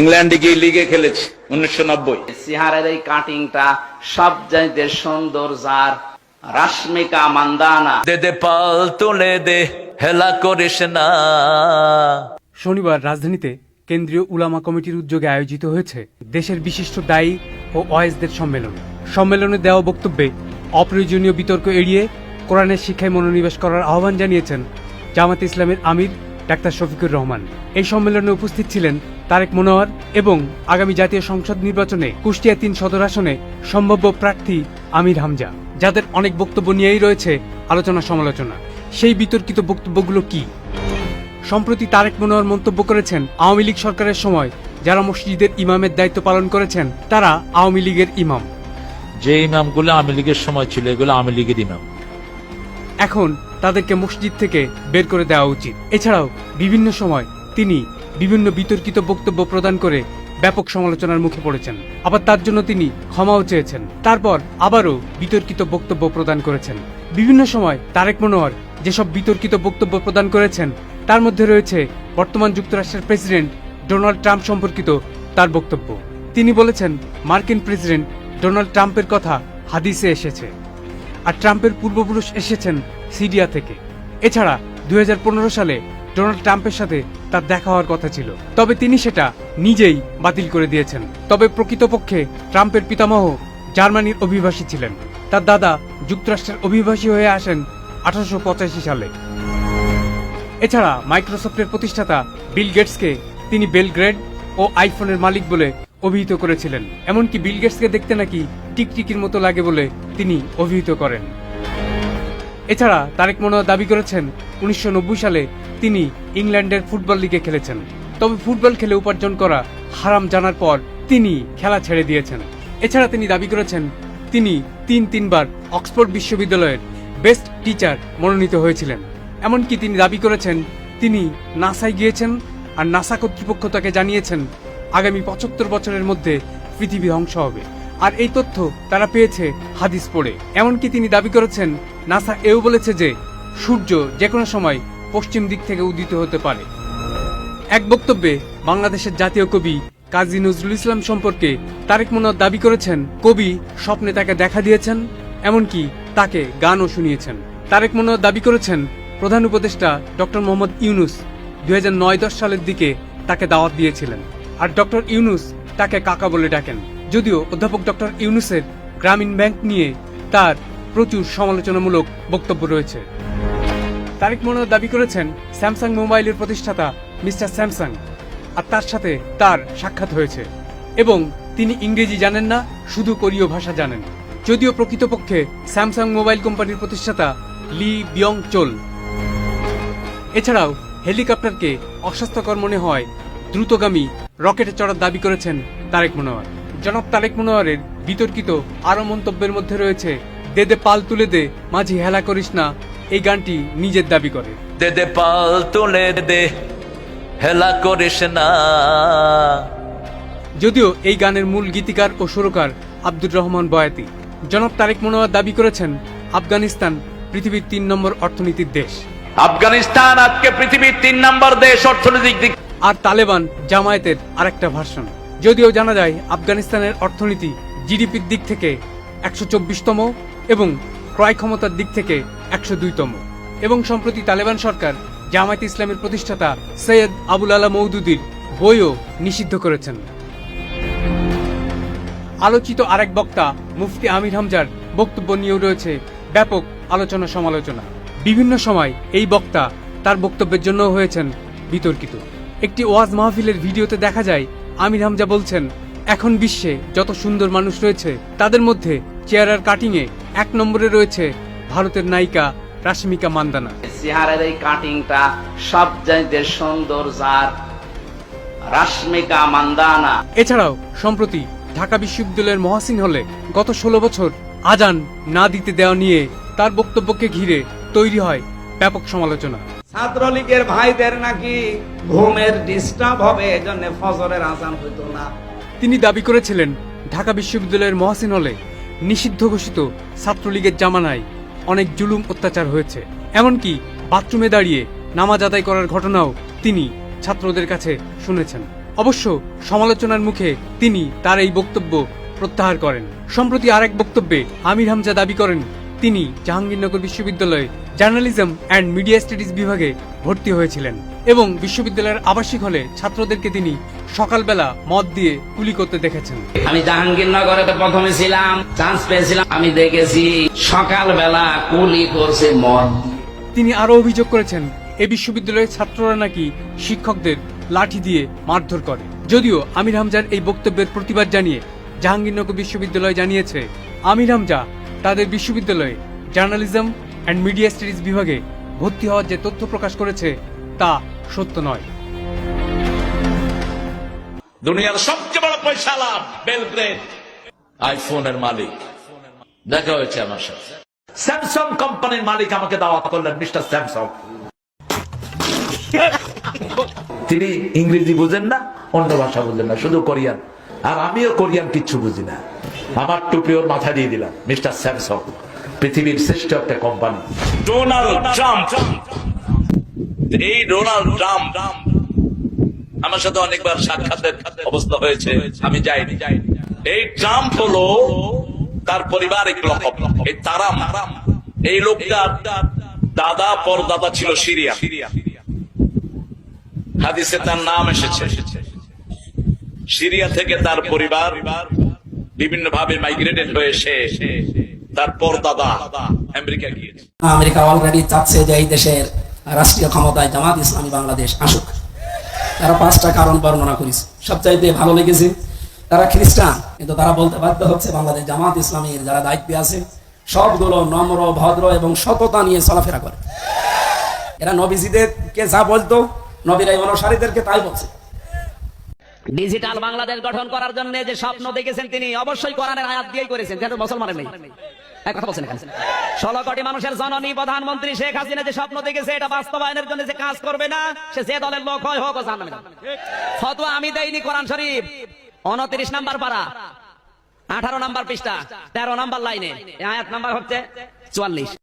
ইংল্যান্ডে গিয়ে লিগে খেলেছি উনিশশো নব্বই। সিহারের এই কাটিংটা সব চাইতে সুন্দর যার রাশ্মিকা মান্দানা। দে দে পাল তুলে দে হেলা করিস না। শনিবার রাজধানীতে কেন্দ্রীয় উলামা কমিটির উদ্যোগে আয়োজিত হয়েছে দেশের বিশিষ্ট দায়ী ও অয়েসদের সম্মেলন। সম্মেলনে দেওয়া বক্তব্যে অপ্রয়োজনীয় বিতর্ক এড়িয়ে কোরআনের শিক্ষায় মনোনিবেশ করার আহ্বান জানিয়েছেন জামাত ইসলামের আমির ডাক্তার শফিকুর রহমান। এই সম্মেলনে উপস্থিত ছিলেন তারেক মনোয়ার এবং আগামী জাতীয় সংসদ নির্বাচনে কুষ্টিয়া তিন সদর আসনে সম্ভাব্য প্রার্থী আমির হামজা যাদের অনেক বক্তব্য নিয়েই রয়েছে আলোচনা সমালোচনা। সেই বিতর্কিত বক্তব্যগুলো কি? সম্প্রতি তারেক মনোয়ার মন্তব্য করেছেন আওয়ামী লীগ সরকারের সময় যারা মসজিদের ইমামের দায়িত্ব পালন করেছেন তারা আওয়ামী লীগের ইমাম। যে ইমামগুলো আওয়ামী লীগের সময় ছিল এগুলো আওয়ামী লীগের ইমাম। এখন তাদেরকে মসজিদ থেকে বের করে দেওয়া উচিত। এছাড়াও বিভিন্ন সময় তিনি বিভিন্ন বিতর্কিত বক্তব্য প্রদান করে ব্যাপক সমালোচনার মুখে পড়েছেন। আবার তার জন্য তিনি ক্ষমাও চেয়েছেন। তারপর আবারও বিতর্কিত বক্তব্য প্রদান করেছেন। বিভিন্ন সময় তারেক মনোয়ার যেসব বিতর্কিত বক্তব্য প্রদান করেছেন, তার মধ্যে রয়েছে বর্তমান যুক্তরাষ্ট্রের প্রেসিডেন্ট ডোনাল্ড ট্রাম্প সম্পর্কিত তার বক্তব্য। তিনি বলেছেন, মার্কিন প্রেসিডেন্ট ডোনাল্ড ট্রাম্পের কথা হাদিসে এসেছে। আর ট্রাম্পের পূর্বপুরুষ এসেছেন সিরিয়া থেকে। এছাড়া দুই হাজার পনেরো সালে ডোনাল্ড ট্রাম্পের সাথে তার দেখা হওয়ার কথা ছিল। তবে তিনি সেটা নিজেই বাতিল করে দিয়েছেন। তবে প্রকৃতপক্ষে ট্রাম্পের পিতামহ জার্মানির অভিবাসী ছিলেন। তার দাদা যুক্তরাষ্ট্রের অভিবাসী হয়ে আসেন আঠারোশো পঁচাশি সালে। এছাড়া মাইক্রোসফটের প্রতিষ্ঠাতা বিল গেটসকে তিনি বেলগ্রেড ও আইফোনের মালিক বলে অভিহিত করেছিলেন। এমনকি বিল গেটসকে দেখতে নাকি টিকটিকির মতো লাগে বলে তিনি অভিহিত করেন। এছাড়া তারেক মনোয়ার দাবি করেছেন, উনিশশো নব্বই সালে তিনি ইংল্যান্ডের ফুটবল লিগে খেলেছেন। তবে ফুটবল খেলে উপার্জন করা হারাম জানার পর তিনি খেলা ছেড়ে দিয়েছেন। এছাড়া তিনি দাবি করেছেন, তিনি তিন তিনবার অক্সফোর্ড বিশ্ববিদ্যালয়ের বেস্ট টিচার মনোনীত হয়েছিলেন। এমনকি তিনি দাবি করেছেন, তিনি নাসায় গিয়েছেন আর নাসা কর্তৃপক্ষ তাকে জানিয়েছেন আগামী পঁচাত্তর বছরের মধ্যে পৃথিবী ধ্বংস হবে। আর এই তথ্য তারা পেয়েছে হাদিস পড়ে। এমনকি তিনি দাবি করেছেন, নাসা এও বলেছে যে, সূর্য যে কোনো সময় পশ্চিম দিক থেকে উদিত হতে পারে। এক বক্তব্যে বাংলাদেশের জাতীয় কবি কাজী নজরুল ইসলাম সম্পর্কে তারেক মনোয়ার দাবি করেছেন, কবি স্বপ্নে তাকে দেখা দিয়েছেন, এমনকি তাকে গানও শুনিয়েছেন। তারেক মনোয়ার দাবি করেছেন, প্রধান উপদেষ্টা ডক্টর মোহাম্মদ ইউনুস দুই সালের দিকে তাকে দাওয়াত দিয়েছিলেন। আর ডক্টর ইউনুস তাকে কাকা বলে ডাকেন। যদিও অধ্যাপক ডক্টর ইউনুসের গ্রামীণ ব্যাংক নিয়ে তার প্রচুর সমালোচনামূলক বক্তব্য রয়েছে। তারেক মনোয়ার দাবি করেছেন, স্যামসাং মোবাইলের প্রতিষ্ঠাতা মিস্টার স্যামসাং আর তার সাথে তার সাক্ষাৎ হয়েছে এবং তিনি ইংরেজি জানেন না, শুধু কোরীয় ভাষা জানেন। যদিও প্রকৃতপক্ষে স্যামসাং মোবাইল কোম্পানির প্রতিষ্ঠাতা লি বিয়ং চোল এছাড়াও হেলিকপ্টারকে অস্বাস্থ্যকর মনে হয় দ্রুতগামী রকেটে চড়ার দাবি করেছেন তারেক মনোয়ার জনাব তারেক মনোয়ারের বিতর্কিত আরও মন্তব্যের মধ্যে রয়েছে দে দে পাল তুলে দে মাঝি হেলা করিস না। এই গানটি নিজের দাবি করে। দে দে পাল তুলে দে হেলা করিস না। যদিও এই গানের মূল গীতিকার ও সুরকার আব্দুর রহমান বয়াতি জনাব তারেক মনোয়ার দাবি করেছেন আফগানিস্তান পৃথিবীর তিন নম্বর অর্থনীতির দেশ। আফগানিস্তান আজকে পৃথিবীর তিন নম্বর দেশ অর্থনৈতিক দিক আর তালেবান জামায়াতের আরেকটা ভার্সন। যদিও জানা যায়, আফগানিস্তানের অর্থনীতি জিডিপির দিক থেকে একশো চব্বিশতম এবং ক্রয় ক্ষমতার দিক থেকে একশো দুইতম। এবং সম্প্রতি তালেবান সরকার জামায়াত ইসলামের প্রতিষ্ঠাতা সৈয়দ আবুল আলা মৌদুদির বইও নিষিদ্ধ করেছেন। আলোচিত আরেক বক্তা, মুফতি আমির হামজার বক্তব্য নিয়েও রয়েছে ব্যাপক আলোচনা সমালোচনা বিভিন্ন সময় এই বক্তা তার বক্তব্যের জন্য হয়েছেন বিতর্কিত। একটি ওয়াজ মাহফিলের ভিডিওতে দেখা যায় আমির হামজা বলছেন এখন বিশ্বে যত সুন্দর মানুষ রয়েছে তাদের মধ্যে চেয়ারার কাটিংয়ে এক নম্বরে রয়েছে ভারতের নায়িকা রাশ্মিকা মান্দানা। সিহারের এই কাটিংটা সব চাইতে সুন্দর যার রাশ্মিকা মান্দানা। এছাড়াও সম্প্রতি ঢাকা বিশ্ববিদ্যালয়ের মহাসিন হলে গত ষোলো বছর আজান না দিতে দেওয়া নিয়ে তার বক্তব্যকে ঘিরে তৈরি হয় ব্যাপক সমালোচনা। ছাত্রলীগের ভাইদের নাকি ঘুমের ডিস্টার্ব হবে, এজন্য ফজরের আজান হইতো না। তিনি দাবি করেছিলেন, ঢাকা বিশ্ববিদ্যালয়ের মহাসিন হলে নিষিদ্ধ ঘোষিত ছাত্রলীগের জামানায় অনেক জুলুম অত্যাচার হয়েছে। এমনকি বাথরুমে দাঁড়িয়ে নামাজ আদায় করার ঘটনাও তিনি ছাত্রদের কাছে শুনেছেন। অবশ্য সমালোচনার মুখে তিনি তার এই বক্তব্য প্রত্যাহার করেন। সম্প্রতি আরেক বক্তব্যে আমির হামজা দাবি করেন তিনি জাহাঙ্গীরনগর বিশ্ববিদ্যালয়ে জার্নালিজম অ্যান্ড মিডিয়া স্টাডিজ বিভাগে ভর্তি হয়েছিলেন এবং বিশ্ববিদ্যালয়ের আবাসিক হলে ছাত্রদেরকে তিনি সকালবেলা মদ দিয়ে কুলি করতে দেখেছেন। আমি জাহাঙ্গীরনগরে প্রথমে ছিলাম চান্স পেয়েছিলাম আমি দেখেছি সকালবেলা কুলি করছে মদ। তিনি আরও অভিযোগ করেছেন এ বিশ্ববিদ্যালয়ের ছাত্ররা নাকি শিক্ষকদের লাঠি দিয়ে মারধর করে। যদিও আমির হামজার এই বক্তব্যের প্রতিবাদ জানিয়ে জাহাঙ্গীরনগর বিশ্ববিদ্যালয় জানিয়েছে আমির হামজা তাদের বিশ্ববিদ্যালয়ে জার্নালিজম অ্যান্ড মিডিয়া স্টাডিজ বিভাগে ভর্তি হওয়ার যে তথ্য প্রকাশ করেছে, তা সত্য নয়। দুনিয়ার সবচেয়ে বড় পয়সা লাভ বেলগ্রেড আইফোনের মালিক। দেখা হয়েছে আমার সাথে। স্যামসাং কোম্পানির মালিক আমাকে দাওয়াত করলেন মিস্টার স্যামসাং তিনি ইংরেজি বুঝেন না, অন্য ভাষা বুঝেন না, শুধু কোরিয়ান। আর আমিও কোরিয়ান কিচ্ছু বুঝি না। আমার টুপি ওর মাথা দিয়ে দিলাম, মিস্টার স্যামসাং, পৃথিবীর শ্রেষ্ঠ একটা কোম্পানি। Donald Trump. এই ডোনাল্ড ট্রাম্প আমার সাথে অনেকবার সাক্ষাতের অবস্থা হয়েছে, আমি যাইনি। এই ট্রাম্প হলো তার এই এই লোকটার দাদা ছিল সিরিয়া। হাদিসে তার নাম এসেছে। সিরিয়া থেকে তার পরিবার বিভিন্ন ভাবে মাইগ্রেটেড হয়ে সে তার পরদাদা আমেরিকা গিয়েছে। আমেরিকা অলরেডি চাচ্ছে যে এই দেশের রাষ্ট্রীয় ক্ষমতায় জামাত ইসলামী বাংলাদেশ আসুক। তারা পাঁচটা কারণ বর্ণনা করেছে। সবচাইতে ভালো লেগেছে, তারা খ্রিস্টান, কিন্তু তারা বলতে বাধ্য হচ্ছে বাংলাদেশ জামাত ইসলামীর যারা দায়িত্বে আছে, সবগুলো নম্র, ভদ্র এবং সততা নিয়ে চলাফেরা করে। এরা নবীজিদেরকে যা বলতো, নবীর অনুসারীদেরকে তাই বলছে। ডিজিটাল বাংলাদেশ গঠন করার জন্য যে স্বপ্ন দেখেছেন তিনি, অবশ্যই কোরআনের আয়াত দিয়েই করেছেন, যেহেতু মুসলমানের নেই শেখ হাসিনা যে স্বপ্ন দেখেছে জন্য কাজ করবে না আমি দেইনি কোরআন শরীফ। নাম্বার আঠারো নাম্বার পৃষ্ঠা, তেরো নাম্বার লাইনে। আয়াত নাম্বার হচ্ছে চুয়াল্লিশ।